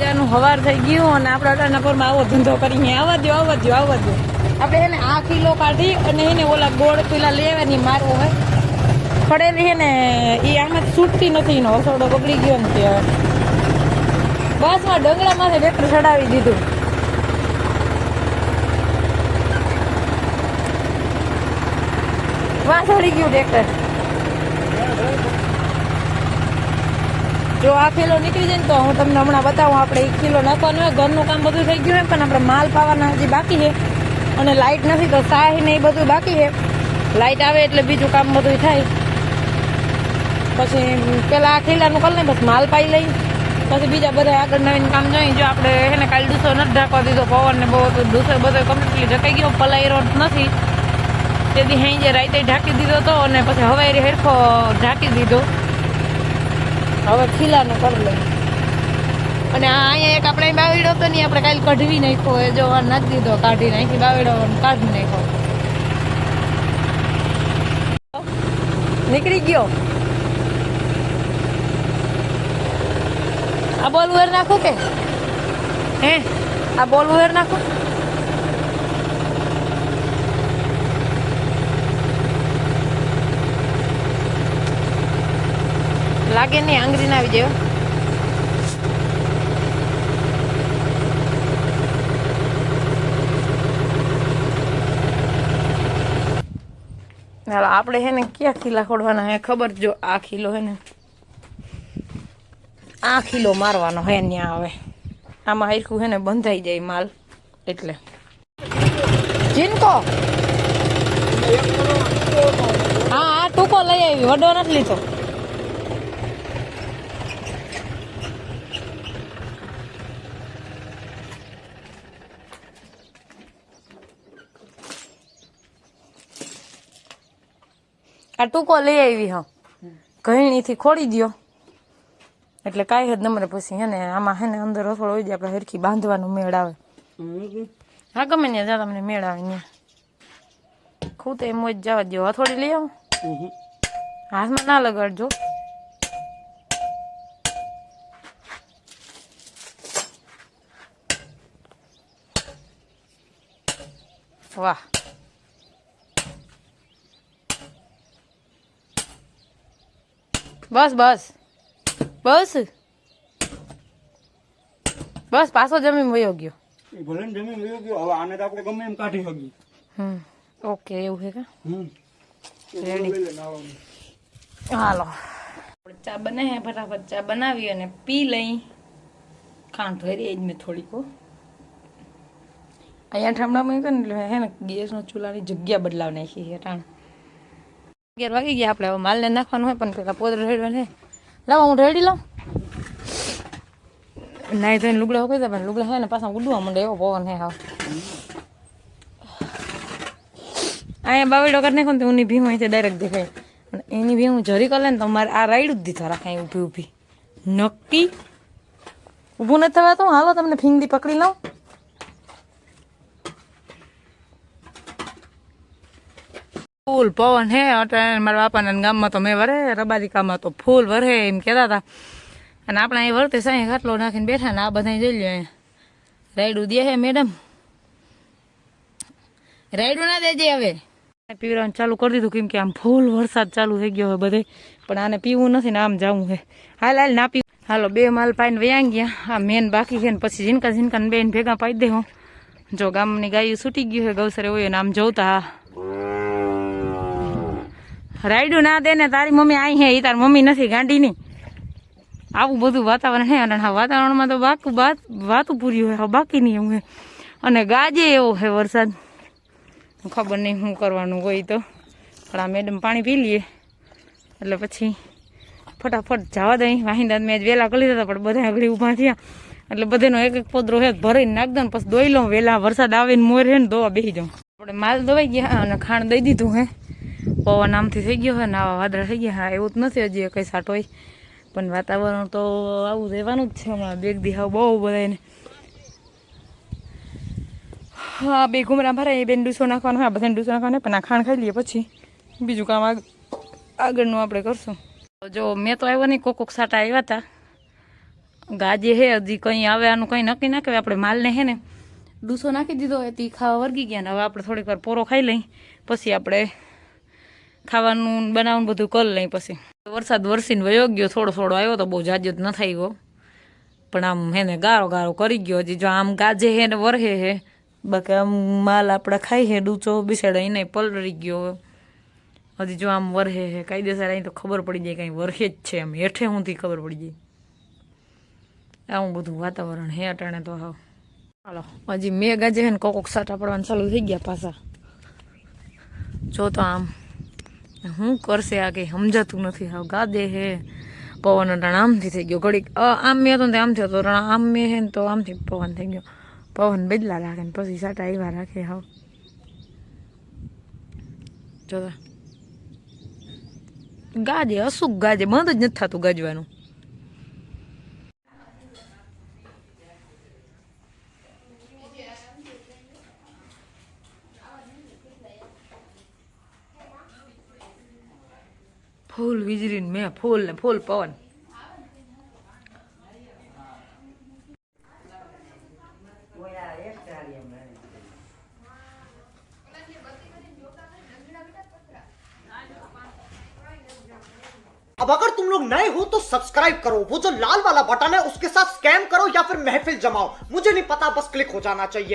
મજાનું હવાર થઈ ગયું અને આપણે અટાણા પરમાં આવો ધંધો કરીને આવવા દો આવવા દો આવવા દો આપણે એને આ કિલો કાઢી અને એને ઓલા ગોળ પેલા લેવાની મારવો હોય. પડેલી છે ને એ આમાં છૂટતી નથી એનો હસોડો બગડી ગયો ને તે. બસ આ ડંગળામાં ટ્રેક્ટર ચડાવી દીધું. વાસળી ગયું ટ્રેક્ટર. જો આ ખેલો નીકળી જાય તો હું તમને હમણાં બતાવું, આપણે એક કિલો નાખવાનું હોય, ઘરનું કામ બધું થઈ ગયું હોય પણ આપણે માલ પાવાના હજી બાકી છે અને લાઇટ નથી તો સાહી ને એ બધું બાકી છે. લાઇટ આવે એટલે બીજું કામ બધું થાય. પછી પેલા આ ખીલાનું કરી બસ માલ પાઈ લઈ. પછી બીજા બધા આગળ નવીન કામ જોઈએ જો આપણે એને કાલ ડૂસો નથી ઢાંકવા દીધો પવન ને બહુ ડૂસો બધો કમ્પ્લીટલી ઢકાઈ ગયો, પલાયરો નથી. તેથી હેંજે રાતે ઢાંકી દીધો હતો અને પછી હવાઈ હેરખો ઢાંકી દીધો. હવે ખીલાનું કરી લઈ અને આ અહીંયા એક આપણે બાવીડો હતો ને આપણે કાલ કઢવી નાખ્યો, એ જો નાખી દીધો, કાઢી નાખી બાવીડો કાઢી નાખ્યો. નીકળી ગયો. આ બોલ વેર નાખું કે? હે? આ બોલ વેર નાખું? લાગે નહીં આંગળી ના આવી જાય હાલો, આપણે હે ને ક્યાં ખીલા ખોડવાના હે? ખબર જો આ ખીલો હે ને. આ ખીલો મારવાનો હે ત્યાં આવે આમાં હરખું હે ને બંધાઈ જાય માલ. એટલે. જીનકો. હા, આ ટૂંકો લઈ આવી. વડો નથી લીધો. આ ટૂંકો લઈ આવી હા. ઘણીથી ખોડી દ્યો. એટલે કાંઈ જ નમરે પછી હે ને આમાં હે ને અંદર રસોડ હોય જાય આપણે હરખી બાંધવાનું મેળ આવે. હા ગમે ત્યાં જા તમને મેળ આવે ને ખૂતે એમ જ જવા દો હથોડી લઈ આવો. હાથમાં ના લગાડજો. વાહ. બસ બસ. બસ. બસ પાછો જમીન વયો ગયો. એ ભલે ને જમીન વયો ગયો હવે આને તો આપણે ગમે એમ કાઢી શકીએ. હમ. ઓકે એવું છે કા? હમ. રેડી હાલો. ચા ફટાફટ ચા બનાવી અને પી લઈ. ખાંડ ભરી જ મેં થોડીક. અહીંયા ઠામડામાં કે ને હે ને ગેસનો ચૂલાની જગ્યા બદલાવ નાખી છે ટાણ. અગિયાર વાગી ગયા આપણે. હવે માલને નાખવાનું હોય પણ પેલા પોદર રેડવાનું છે લાવો, હું રેડી લઉં નાઈ ધોઈને લુગડા હોઈ પણ લુગડા હોય ને પાછા ઉડવા માંડે એવો પવન હે હાવ. અહીંયા બાવડો કરી નાખો ને તો ઉની ભીમ અહીંથી ડાયરેક્ટ દેખાય. અને એની ભીમ હું જરી કરે ને તો મારે આ રાઈડ જ દીધા રાખે ઊભી ઊભી. નક્કી? ઊભું નથી થવાતું? હાલો, તમને ફીંગડી પકડી લઉં. ફૂલ પવન હે અટાણે મારા બાપાના ગામમાં તો મેં વરે, રબારિકામાં તો ફૂલ વરે એમ કહેતા હતા. અને આપણે અહીં વરતે સાંઈ ખાટલો નાખીને બેઠા ને આ બધા જોઈ લ્યો રાયડું દે હે મેડમ. રાયડું ના દેજે હવે. પીવડાવવાનું ચાલુ કરી દીધું, કેમ કે આમ ફૂલ વરસાદ ચાલુ થઈ ગયો હોય બધે. પણ આને પીવું નથી ને આમ જવું હે. હાલ હાલ, ના પીવું. હાલો, બે માલ પાઈને વયા ગયા. આ મેન બાકી છે ને પછી ઝીનકા ઝીનકા બેન ભેગા પાઈ દે હું જો ગામની ગાયું છૂટી ગયું છે, ગૌસરે હોય ને આમ જોતા. રાયડું ના દે ને તારી મમ્મી આઈ હે એ તાર મમ્મી નથી, ગાંડીની. આવું બધું વાતાવરણ હે, અને હા વાતાવરણમાં તો બાકું વાત પૂરી હોય બાકી નહીં એવું હે. અને ગાજે એવો હે વરસાદ. ખબર નહીં શું કરવાનું હોય તો. પણ આ મેડમ પાણી પી લઈએ એટલે પછી ફટાફટ જવા દઈ વાહિંદા મેં વહેલા કરી દીધા પણ બધા આગળ ઊભા થયા. એટલે બધાનો એક એક પોદરો હે, ભરીને નાખ દો ને પછી દોઈ લઉં. વહેલા વરસાદ આવે ને મોર હે ને દોવા બેસી જાઉં. આપણે માલ દોવાઈ ગયા અને ખાણ દઈ દીધું હે. પવન આમથી થઈ ગયો હોય ને આવા વાદળા થઈ ગયા હા એવું જ નથી હજી કંઈ સાટો પણ વાતાવરણ તો આવું રહેવાનું જ છે હમણાં. બેગ દિહાવ બહુ બધાને હા, બે ઘુમરા ભરાય એ બેન ડૂસો નાખવાનો હા બધાને ડૂસો નાખવાનો પણ આ ખાણ ખાઈ લઈએ પછી. બીજું કામ આગ, આગળનું આપણે કરશું. જો, મેં તો આવ્યો નહીં કોક કોક સાટા આવ્યા હતા ગાજે હે, હજી કંઈ આવે આનું કંઈ નક્કી ના આપણે માલને હે ને ડૂસો નાખી દીધો તી ખાવા વર્ગી ગયા ને, હવે આપણે થોડીક વાર પોરો ખાઈ લઈ, પછી આપણે ખાવાનું બનાવવાનું બધું કરી લઈ પછી. વરસાદ વરસીને વયો ગયો, થોડો થોડો આવ્યો તો બહુ જાજો ન થઈ ગયો. પણ આમ હેને ગારો ગારો કરી ગયો, હજી જો આમ ગાજે હે ને વરહે હે, બાકી આમ માલ આપણે ખાઈ હે, ડૂચો બિસાડે એને પલરી ગયો. હજી જો આમ વરહે હે, કાયદેસર અહીં તો ખબર પડી જાય કંઈ વરહે જ છે એમ. હેઠે હુંથી ખબર પડી જાય. આવું બધું વાતાવરણ હે અટાણે તો હાવ. હાલો, હજી મેઘ આજે હે ને કોક કોક સાટા પડવાનું ચાલુ થઈ ગયા પાછા. જો તો આમ શું કરશે આ કંઈ સમજાતું નથી. હાવ ગાદે હે. પવન રણ આમથી થઈ ગયો. ઘડીક આમ મેં હતો ને આમ થયો હતો. રણ આમ મેં હે ને તો આમથી પવન થઈ ગયો. પવન બદલા રાખે ને પછી સાટા આવ્યા રાખે હાવ. જો ગાજે અશુક ગાજે બંધ જ નથી થતું ગાજવાનું. ફૂલ વીજળી ને મેં ફૂલ ને ફૂલ પવન अब अगर तुम लोग नए हो तो सब्सक्राइब करो वो जो लाल वाला बटन है उसके साथ स्कैम करो या फिर महफिल जमाओ मुझे नहीं पता बस क्लिक हो जाना चाहिए